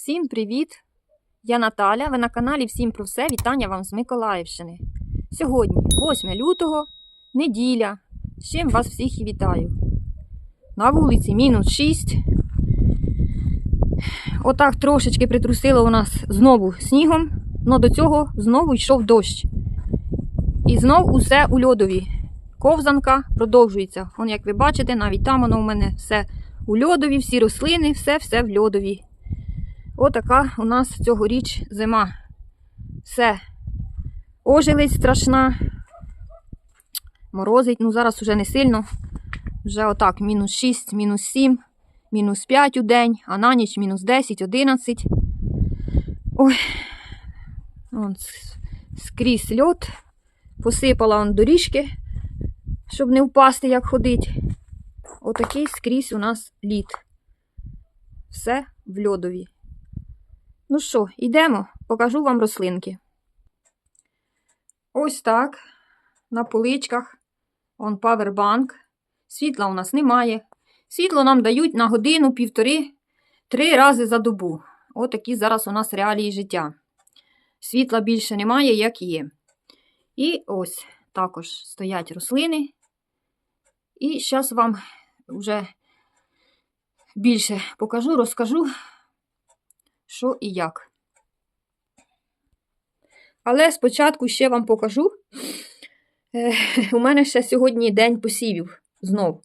Всім привіт! Я Наталя. Ви на каналі Всім про все. Вітання вам з Миколаївщини. Сьогодні, 8 лютого, неділя. З чим вас всіх і вітаю. На вулиці мінус 6. Отак трошечки притрусило у нас знову снігом, але до цього знову йшов дощ. І знов усе у льодові. Ковзанка продовжується. Он, як ви бачите, навіть там воно у мене все у льодові, всі рослини, все-все в льодові. Отака у нас цьогоріч зима. Все. Ожеледь страшна. Морозить, ну зараз уже не сильно. Вже отак, мінус 6, мінус 7, мінус 5 у день, а на ніч мінус 10, 11. Ой, Вон скрізь льот. Посипала он доріжки, щоб не впасти, як ходить. Отакий скрізь у нас лід. Все в льодові. Ну що, йдемо, покажу вам рослинки. Ось так. На поличках. Он павербанк. Світла у нас немає. Світло нам дають на годину, півтори, три рази за добу. Отакі зараз у нас реалії життя. Світла більше немає, як є. І ось також стоять рослини. І зараз вам вже більше покажу, розкажу, що і як. Але спочатку ще вам покажу. У мене ще сьогодні день посівів знов.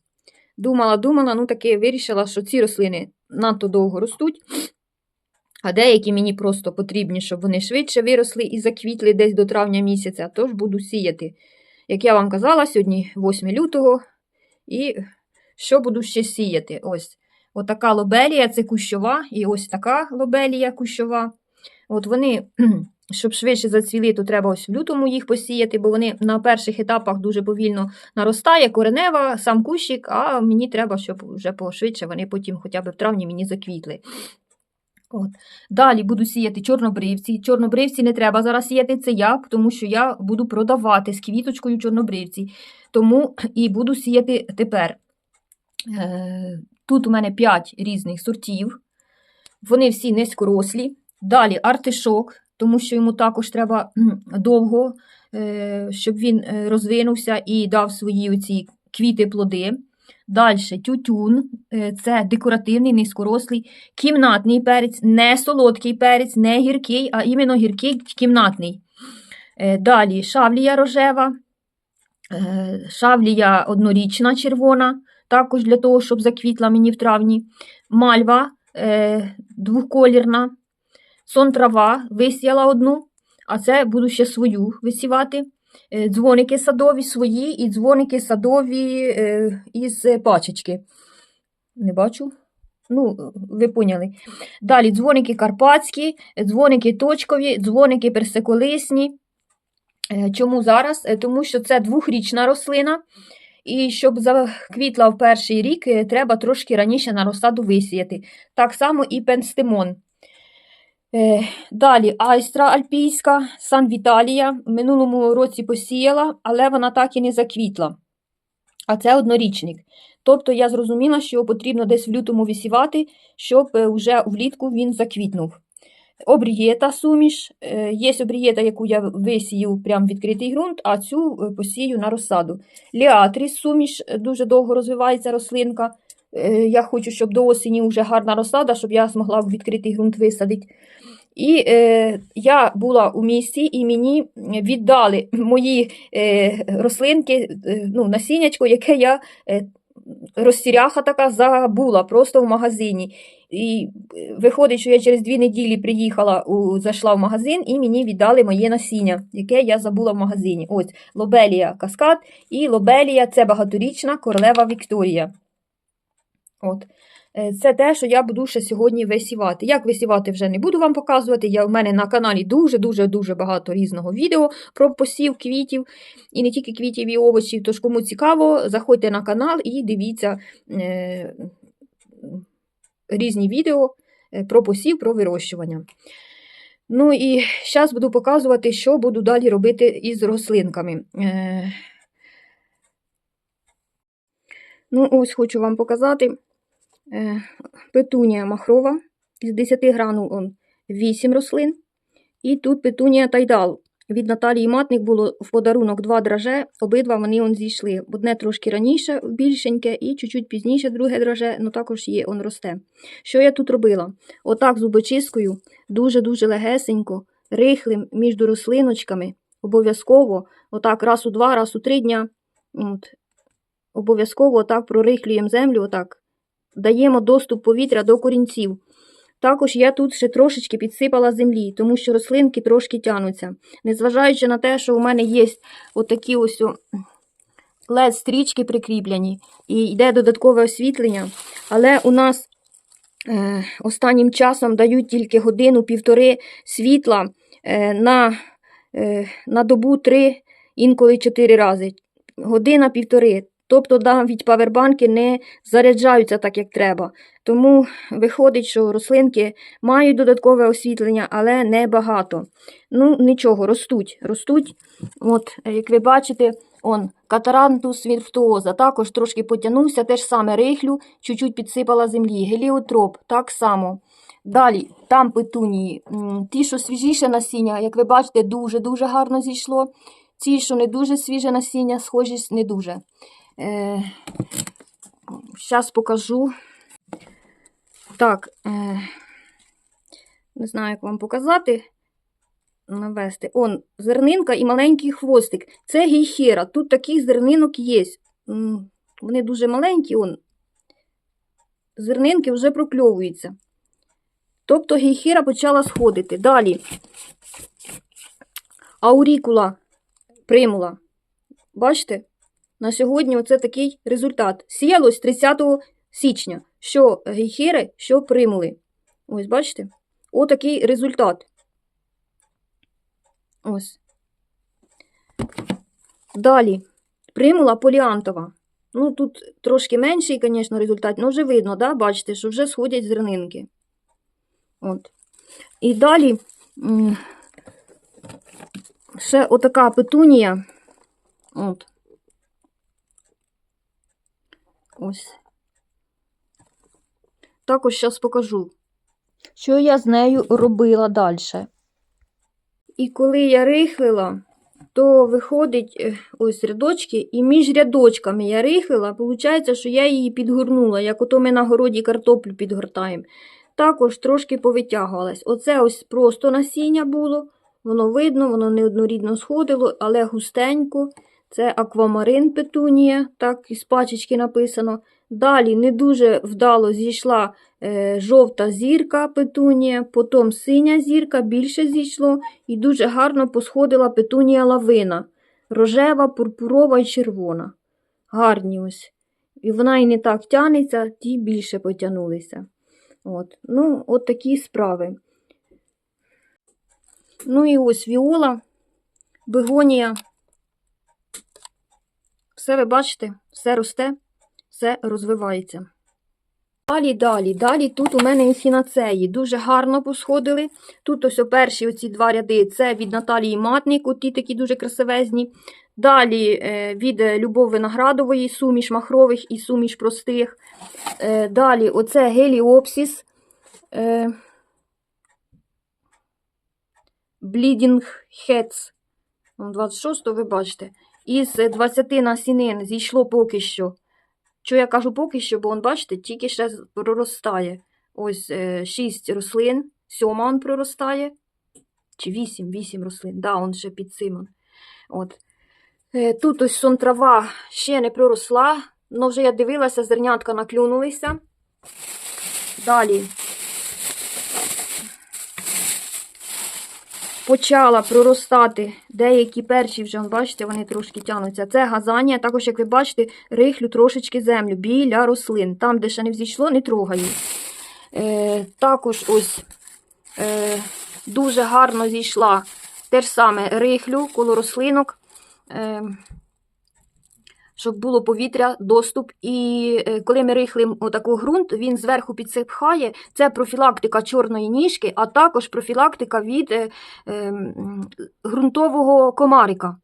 Думала, думала, ну таки вирішила, що ці рослини надто довго ростуть, а деякі мені просто потрібні, щоб вони швидше виросли і заквітли десь до травня місяця, тож буду сіяти. Як я вам казала, сьогодні 8 лютого, і що буду ще сіяти? Ось отака лобелія, це кущова, і ось така лобелія кущова. От вони, щоб швидше зацвіли, то треба ось в лютому їх посіяти, бо вони на перших етапах дуже повільно наростає, коренева, сам кущик, а мені треба, щоб вже пошвидше вони потім хоча б в травні мені заквітли. От. Далі буду сіяти чорнобривці. Чорнобривці не треба зараз сіяти, це я, тому що я буду продавати з квіточкою чорнобривці. Тому і буду сіяти тепер. Тут у мене 5 різних сортів. Вони всі низькорослі. Далі артишок, тому що йому також треба довго, е, щоб він е, розвинувся і дав свої оці квіти-плоди. Далі тютюн, е, це декоративний, низькорослий, кімнатний перець, не солодкий перець, не гіркий, а іменно гіркий кімнатний. Далі шавлія рожева, шавлія однорічна червона, також для того, щоб заквітла мені в травні. Мальва е, двоколірна, сон висіяла одну, а це буду ще свою висівати. Е, Дзвоники садові свої і дзвоники садові е, із пачечки. Не бачу. Ну, ви поняли. Далі дзвоники карпатські, дзвоники точкові, дзвоники персиколисні. Е, Чому зараз? Е, Тому що це двохрічна рослина. І щоб заквітла в перший рік, е, треба трошки раніше на розсаду висіяти. Так само і пенстимон. Е, Далі айстра альпійська, Сан Віталія. В минулому році посіяла, але вона так і не заквітла. А це однорічник. Тобто я зрозуміла, що його потрібно десь в лютому висівати, щоб е, вже влітку він заквітнув. Обрієта суміш. Е, Є обрієта, яку я висію прямо в відкритий ґрунт, а цю е, посію на розсаду. Ліатріс суміш, е, дуже довго розвивається рослинка. Я хочу, щоб до осені вже гарна розсада, щоб я змогла в відкритий ґрунт висадити. І е, я була у місті, і мені віддали мої е, рослинки, е, ну, насіннячко, яке я е, розсіряха така забула просто в магазині. І е, виходить, що я через дві неділі приїхала, у, зайшла в магазин, і мені віддали моє насіння, яке я забула в магазині. Ось лобелія каскад і лобелія це багаторічна королева Вікторія. От. Е, Це те, що я буду ще сьогодні висівати. Як висівати, вже не буду вам показувати. Я, в мене на каналі дуже-дуже-дуже багато різного відео про посів квітів, і не тільки квітів і овочів. Тож, кому цікаво, заходьте на канал і дивіться е, різні відео е, про посів, про вирощування. Ну і зараз буду показувати, що буду далі робити із рослинками. Е, Ну, ось хочу вам показати. Е, Петунія махрова. Із 10 гранул он 8 рослин. І тут петунія тайдал. Від Наталії Матник було в подарунок два драже, обидва вони он зійшли. Одне трошки раніше, більшеньке, і чуть-чуть пізніше друге драже, ну також є, он росте. Що я тут робила? Отак зубочисткою, дуже-дуже легесенько, рихлим між рослиночками, обов'язково, отак раз у два, раз у три дня. От. Обов'язково отак прорихлюємо землю, отак. Даємо доступ повітря до корінців. Також я тут ще трошечки підсипала землі, тому що рослинки трошки тянуться. Незважаючи на те, що у мене є отакі ось led стрічки прикріплені і йде додаткове освітлення, але у нас е, останнім часом дають тільки годину-півтори світла е, на, е, на добу три, інколи чотири рази. Година-півтори. Тобто навіть павербанки не заряджаються так, як треба. Тому виходить, що рослинки мають додаткове освітлення, але не багато. Ну, нічого, ростуть. ростуть. От, як ви бачите, он, катарантус вірфтуоза також трошки потягнувся, теж саме рихлю, чуть-чуть підсипала землі. Геліотроп так само. Далі, там петунії. Ті, що свіжіше насіння, як ви бачите, дуже-дуже гарно зійшло. Ці, що не дуже свіже насіння, схожість не дуже. Е, Зараз покажу. Так, е, не знаю, як вам показати. Навести. Он, зернинка і маленький хвостик. Це гейхера. Тут таких зернинок є. Вони дуже маленькі, он. Зернинки вже прокльовуються. Тобто гейхера почала сходити. Далі. Аурікула примула. Бачите? На сьогодні оце такий результат. Сіялось 30 січня. Що гейхери, що примули. Ось, бачите? Отакий результат. Ось. Далі. Примула поліантова. Ну, тут трошки менший, звісно, результат, але вже видно, да? бачите, що вже сходять зернинки. От. І далі ще отака петунія. От. Ось. Також зараз покажу, що я з нею робила далі. І коли я рихлила, то виходить е, ось рядочки, і між рядочками я рихлила, виходить, що я її підгорнула, як ото ми на городі картоплю підгортаємо. Також трошки повитягувалась. Оце ось просто насіння було, воно видно, воно неоднорідно сходило, але густенько. Це аквамарин петунія, так із пачечки написано. Далі не дуже вдало зійшла е, жовта зірка петунія, потім синя зірка, більше зійшло, і дуже гарно посходила петунія лавина. Рожева, пурпурова і червона. Гарні ось. І вона і не так тянеться, ті більше потягнулися. От. Ну, от такі справи. Ну і ось віола, бегонія. Все ви бачите, все росте, все розвивається. Далі, далі, далі тут у мене ехінацеї. Дуже гарно посходили. Тут ось перші оці два ряди це від Наталії Матник, оті такі дуже красивезні. Далі е, від Любов Виноградової, суміш махрових і суміш простих. Е, Далі оце геліопсіс. Bleeding Heads. 26 ви бачите. Із 20 насінин зійшло поки що. Що я кажу поки що, бо он, бачите, тільки ще проростає. Ось 6 рослин, сьома он проростає. Чи 8, 8 рослин. Да, он ще під цим. От. Е, Тут ось сон трава ще не проросла, але вже я дивилася, зернятка наклюнулися. Далі почала проростати деякі перші вже, бачите, вони трошки тянуться. Це газанія, також, як ви бачите, рихлю трошечки землю біля рослин. Там, де ще не взійшло, не трогаю. Е, також ось е, дуже гарно зійшла те ж саме рихлю коло рослинок. Е, щоб було повітря, доступ. І е, коли ми рихлимо отаку ґрунт, він зверху підсипхає. Це профілактика чорної ніжки, а також профілактика від е, е, ґрунтового комарика.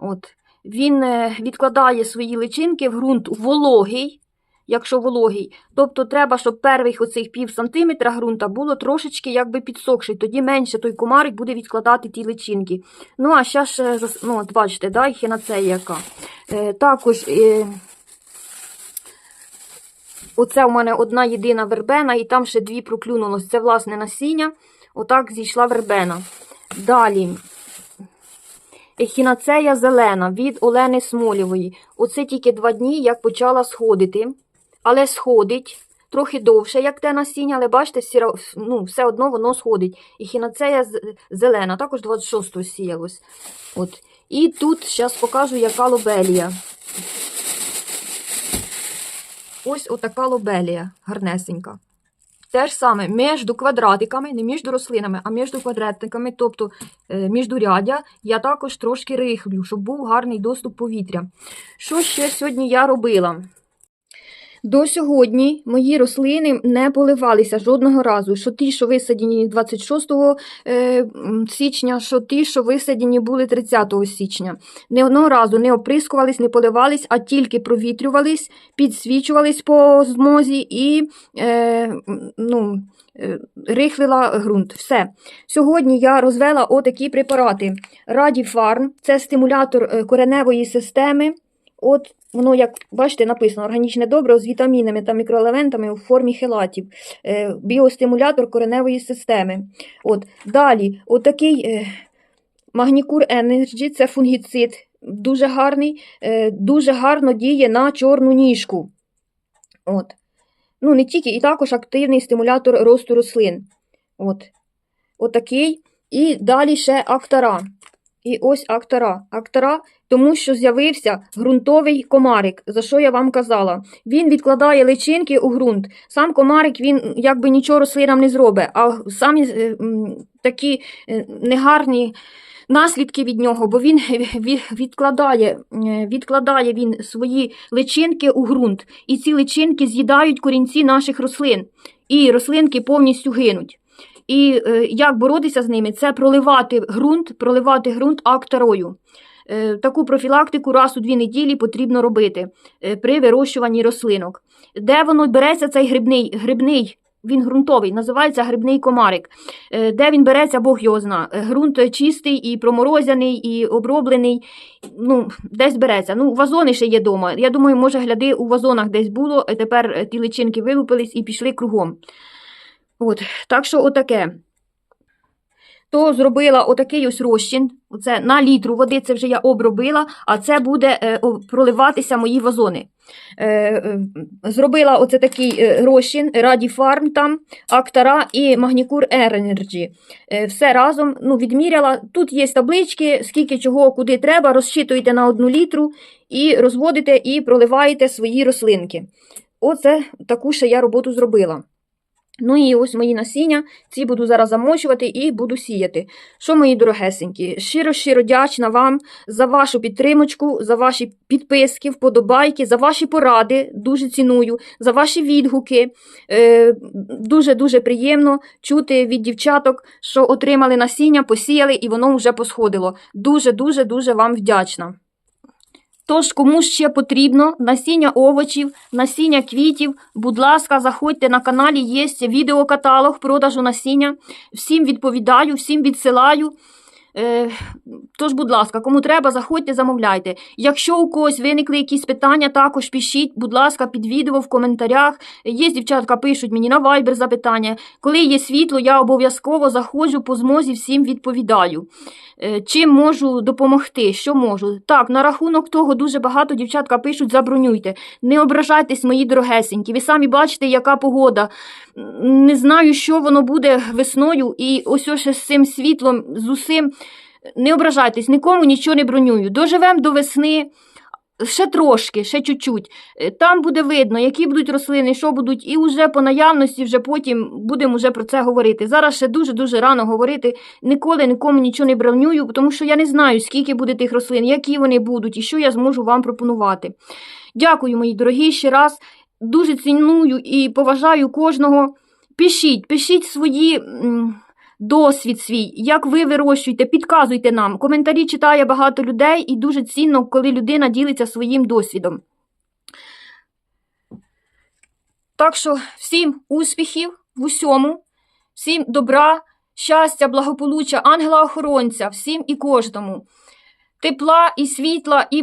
От. Він е, відкладає свої личинки в ґрунт вологий. Якщо вологий. Тобто треба, щоб перших оцих пів сантиметра ґрунта було трошечки якби підсохший, тоді менше той комарик буде відкладати ті личинки. Ну, а ще ж, ну, от бачите, да, ехінацея яка. Е, також е, оце у мене одна єдина вербена, і там ще дві проклюнулось. Це, власне, насіння. Отак зійшла вербена. Далі. Ехінацея зелена від Олени Смолєвої. Оце тільки два дні, як почала сходити. Але сходить трохи довше, як те насіння, але бачите, всі ра- ну, все одно воно сходить. Ехінацея з- зелена, також 26-го сіялось. От. І тут зараз покажу, яка лобелія. Ось отака лобелія, гарнесенька. Те ж саме між квадратиками, не між рослинами, а між квадратиками, тобто е, міждурядя, я також трошки рихлю, щоб був гарний доступ повітря. Що ще сьогодні я робила? До сьогодні мої рослини не поливалися жодного разу. Що ті, що висаджені 26 е, січня, що ті, що висаджені були 30 січня. Ні одного разу не оприскувались, не поливались, а тільки провітрювались, підсвічувались по змозі і е, ну, е, рихлила ґрунт. Все. Сьогодні я розвела отакі препарати. Радіфарм це стимулятор е, кореневої системи. От воно, як бачите, написано органічне добриво з вітамінами та мікроелементами у формі хелатів, Е, біостимулятор кореневої системи. От. Далі, отакий е, Магнікур Energy, це фунгіцид, дуже гарний, е, дуже гарно діє на чорну ніжку. От. Ну, не тільки, і також активний стимулятор росту рослин. От. Отакий. І далі ще актара. І ось актара. Актара, тому що з'явився ґрунтовий комарик, за що я вам казала. Він відкладає личинки у ґрунт. Сам комарик він якби нічого рослинам не зробить, а самі е, такі е, негарні наслідки від нього, бо він відкладає, е, відкладає він свої личинки у ґрунт. І ці личинки з'їдають корінці наших рослин. І рослинки повністю гинуть. І е, як боротися з ними? Це проливати ґрунт, проливати ґрунт актарою. Е, таку профілактику раз у дві неділі потрібно робити е, при вирощуванні рослинок. Де воно береться цей грибний, грибний він ґрунтовий, називається грибний комарик. Де він береться, Бог його зна. Ґрунт чистий, і проморозяний, і оброблений. Ну, десь береться. Ну, вазони ще є вдома. Я думаю, може, гляди, у вазонах десь було, тепер ті личинки вилупились і пішли кругом. От, так що отаке. То зробила отакий ось розчин. Оце на літру води, це вже я обробила, а це буде е, проливатися мої вазони. Е, е, зробила оце такий розчин, Радіфарм там, Актара і Магнікур Energy. Е, все разом ну, відміряла. Тут є таблички, скільки чого, куди треба, розчитуєте на одну літру і розводите і проливаєте свої рослинки. Оце таку ще я роботу зробила. Ну і ось мої насіння, ці буду зараз замочувати і буду сіяти. Що, мої дорогесенькі, щиро-щиро дячна вам за вашу підтримочку, за ваші підписки, вподобайки, за ваші поради, дуже ціную, за ваші відгуки. Дуже-дуже приємно чути від дівчаток, що отримали насіння, посіяли і воно вже посходило. Дуже-дуже дуже вам вдячна. Тож, кому ще потрібно насіння овочів, насіння квітів, будь ласка, заходьте на каналі, є відеокаталог продажу насіння. Всім відповідаю, всім відсилаю. Е, тож, будь ласка, кому треба, заходьте, замовляйте. Якщо у когось виникли якісь питання, також пишіть, будь ласка, під відео в коментарях. Є дівчатка, пишуть мені на Viber запитання. Коли є світло, я обов'язково заходжу по змозі, всім відповідаю. Е, Чим можу допомогти? Що можу? Так, на рахунок того дуже багато дівчатка пишуть, забронюйте. Не ображайтесь, мої дорогесенькі. Ви самі бачите, яка погода. Не знаю, що воно буде весною, і ось ось з цим світлом, з усім. Не ображайтесь, нікому нічого не бронюю. Доживемо до весни. Ще трошки, ще чуть-чуть. Е, Там буде видно, які будуть рослини, що будуть, і вже по наявності, вже потім будемо вже про це говорити. Зараз ще дуже-дуже рано говорити. Ніколи нікому нічого не бронюю, тому що я не знаю, скільки буде тих рослин, які вони будуть і що я зможу вам пропонувати. Дякую, мої дорогі, ще раз. Дуже ціную і поважаю кожного. Пишіть, пишіть свої. Досвід свій, як ви вирощуєте, підказуйте нам. Коментарі читає багато людей, і дуже цінно, коли людина ділиться своїм досвідом. Так що всім успіхів в усьому, всім добра, щастя, благополуччя, ангела-охоронця, всім і кожному. Тепла і світла і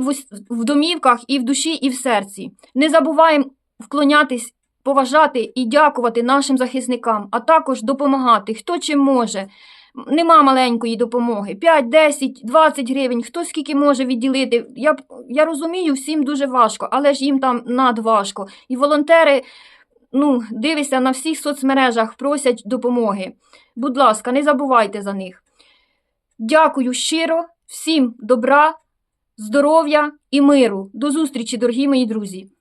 в домівках, і в душі, і в серці. Не забуваємо вклонятись, поважати і дякувати нашим захисникам, а також допомагати, хто чим може. Нема маленької допомоги. 5, 10, 20 гривень, хто скільки може відділити. Я, я розумію, всім дуже важко, але ж їм там надважко. І волонтери, ну, дивися, на всіх соцмережах просять допомоги. Будь ласка, не забувайте за них. Дякую щиро, всім добра, здоров'я і миру. До зустрічі, дорогі мої друзі!